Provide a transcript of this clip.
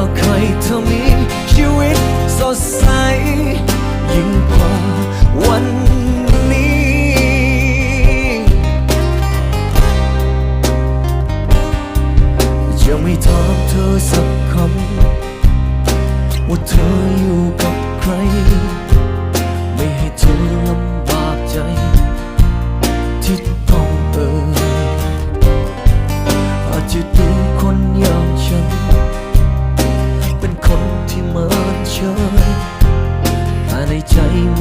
ว่าใครเธอมีชีวิตสดใส ยิ่งกว่าวันนี้ จะไม่ถามเธอสักคำ ว่าเธออยู่กับใคร ไม่ให้เธอลำบากใจ ที่ต้องเอ่ยอาจจะดู trôi và này cháy